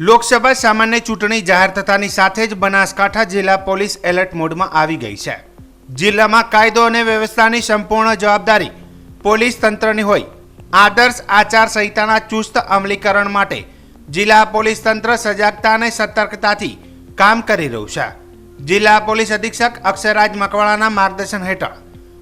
લોકસભા સામાન્ય ચૂંટણી જાહેર થતાની સાથે જ બનાસકાંઠા જિલ્લા પોલીસ એલર્ટ મોડમાં આવી ગઈ છે. જિલ્લામાં કાયદો અને વ્યવસ્થાની સંપૂર્ણ જવાબદારી પોલીસ તંત્રની હોય. આદર્શ આચાર સંહિતાના ચુસ્ત અમલીકરણ માટે જિલ્લા પોલીસ તંત્ર સજાગતા અને સતર્કતાથી કામ કરી રહ્યું છે. જિલ્લા પોલીસ અધિક્ષક અક્ષરાજ મકવાણાના માર્ગદર્શન હેઠળ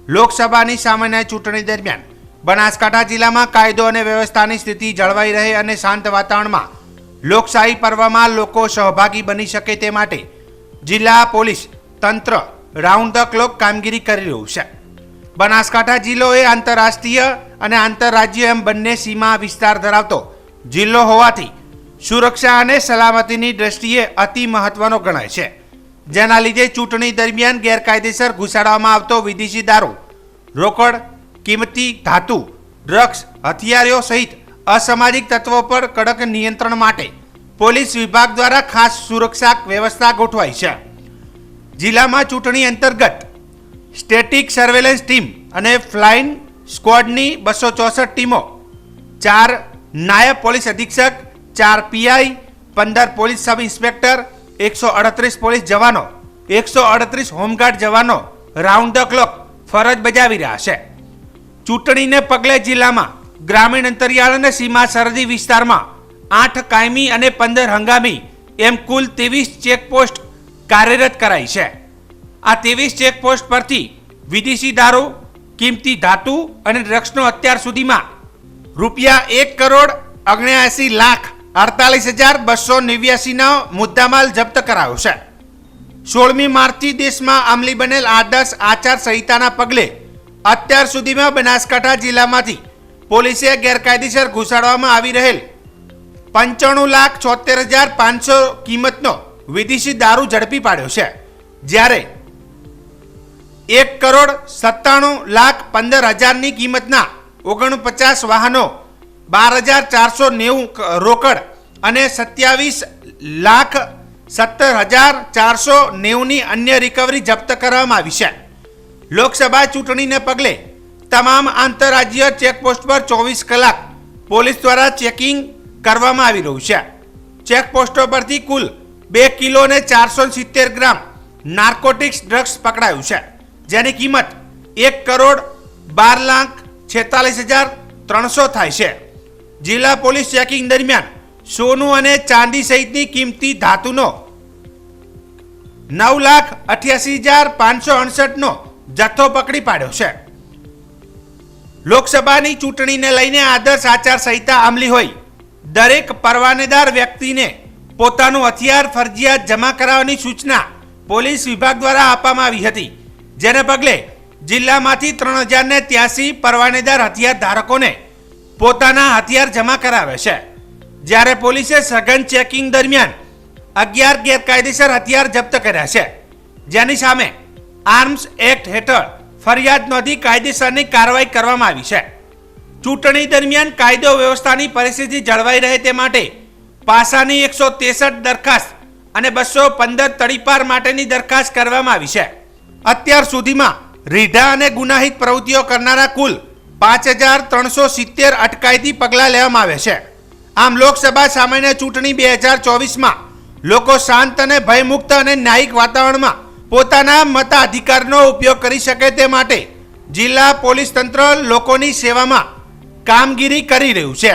લોકસભાની સામાન્ય ચૂંટણી દરમિયાન બનાસકાંઠા જિલ્લામાં કાયદો અને વ્યવસ્થાની સ્થિતિ જળવાઈ રહે અને શાંત વાતાવરણમાં લોકશાહી પર્વમાં લોકો સહભાગી બની શકે તે માટે જિલ્લા પોલીસ તંત્ર રાઉન્ડ ધ ક્લોક કામગીરી કરી રહ્યું છે. બનાસકાંઠા જિલ્લો એ આંતરરાષ્ટ્રીય અને આંતરરાજ્ય એમ બંને સીમા વિસ્તાર ધરાવતો જિલ્લો હોવાથી સુરક્ષા અને સલામતીની દ્રષ્ટિએ અતિ મહત્વનો ગણાય છે. જેના લીધે ચૂંટણી દરમિયાન ગેરકાયદેસર ઘુસાડવામાં આવતો વિદેશી દારૂ, રોકડ, કિંમતી ધાતુ, ડ્રગ્સ, હથિયારો સહિત અસામાજિક તત્વો પર કડક નિયંત્રણ માટે પોલીસ વિભાગ દ્વારા ખાસ સુરક્ષા વ્યવસ્થા ગોઠવાઈ છે. જિલ્લામાં ચૂંટણી અંતર્ગત સ્ટેટિક સર્વેલન્સ ટીમ અને ફ્લાઇંગ સ્ક્વોડની બસો ચોસઠ ટીમો, ચાર નાયબ પોલીસ અધિક્ષક, ચાર પીઆઈ, પંદર પોલીસ સબ ઇન્સ્પેક્ટર, એકસો અડત્રીસ પોલીસ જવાનો, એકસો અડત્રીસ હોમગાર્ડ જવાનો રાઉન્ડ ધ ક્લોક ફરજ બજાવી રહ્યા છે. ચૂંટણીને પગલે જિલ્લામાં ગ્રામીણ અંતરિયાળ અને સીમા સરહદી વિસ્તારમાં આઠ કાયમી અને પંદર હંગામી એમ કુલ ત્રેવીસ ચેકપોસ્ટ કાર્યરત કરાઈ છે. આ ત્રેવીસ ચેકપોસ્ટ પરથી વિદેશી દારૂ, કિંમતી ધાતુ અને ડ્રગ્સનો અત્યાર સુધીમાં રૂપિયા એક કરોડ ઓગણ્યાસી લાખ અડતાલીસ હજાર બસો નેવ્યાસીનો મુદ્દામાલ જપ્ત કરાયો છે. સોળમી માર્ચથી દેશમાં અમલી બનેલ આદર્શ આચાર સંહિતાના પગલે અત્યાર સુધીમાં બનાસકાંઠા જિલ્લામાંથી પોલીસે ગેરકાયદેસર ઘુસાડવામાં આવી રહેલ પંચાણું લાખ છોતેર હજાર પાંચસો કિંમતનો વિદેશી દારૂ ઝડપી પાડ્યો છે. જ્યારે એક કરોડ સત્તાણું લાખ પંદર હજારની કિંમતના ઓગણપચાસ વાહનો બાર હજાર ચારસો નેવું રોકડ અને સત્યાવીસ લાખ સત્તર હજાર ચારસો નેવુંની અન્ય રિકવરી જપ્ત કરવામાં આવી છે. લોકસભા ચૂંટણીને પગલે તમામ આંતરરાજ્ય ચેકપોસ્ટ પર ચોવીસ કલાક પોલીસ દ્વારા ચેકિંગ કરવામાં આવી રહ્યું છે. ચેકપોસ્ટો પરથી કુલ બે કિલો ને ચારસો સિત્તેર ગ્રામ નાર્કોટિક્સ ડ્રગ્સ પકડાયું છે, જેની કિંમત એક કરોડ બાર લાખ છેતાલીસ હજાર ત્રણસો થાય છે. જિલ્લા પોલીસ ચેકિંગ દરમિયાન સોનું અને ચાંદી સહિતની કિંમતી ધાતુનો નવ લાખ અઠ્યાસી હજાર પાંચસો અડસઠનો જથ્થો પકડી પાડ્યો છે. લોકસભાની ચૂંટણીને લઈને આદર્શ આચાર સંહિતા અમલી હોય, દરેક પરવાનેદાર વ્યક્તિને પોતાનું હથિયાર, ફરજિયાત જમા કરાવવાની સૂચના પોલીસ વિભાગ દ્વારા આપવામાં આવી હતી. જેને પગલે જિલ્લામાંથી ત્રણ હજાર ને ત્યાસી પરવાનેદાર હથિયાર ધારકોને પોતાના હથિયાર જમા કરાવે છે. જ્યારે પોલીસે સઘન ચેકિંગ દરમિયાન અગિયાર ગેરકાયદેસર હથિયાર જપ્ત કર્યા છે. જેની સામે આર્મ્સ એક્ટ હેઠળ ફરિયાદ નોંધી કાયદેસરની કાર્યવાહી કરવામાં આવી છે. ચૂંટણી દરમિયાન કાયદો વ્યવસ્થાની પરિસ્થિતિ જળવાઈ રહે તે માટે પાસાની એકસો ત્રેસઠ દરખાસ્ત અને બસો પંદર તડીપાર માટેની દરખાસ્ત કરવામાં આવી છે. અત્યાર સુધીમાં રીઢા અને ગુનાહિત પ્રવૃત્તિઓ કરનારા કુલ પાંચ હજાર ત્રણસો સિત્તેર અટકાયતી પગલાં લેવામાં આવે છે. આમ લોકસભા સામાન્ય ચૂંટણી બે હજાર ચોવીસમાં લોકો શાંત અને ભયમુક્ત અને ન્યાયિક વાતાવરણમાં પોતાના મતાધિકારનો ઉપયોગ કરી શકે તે માટે જિલ્લા પોલીસ તંત્ર લોકોની સેવામાં કામગીરી કરી રહ્યું છે.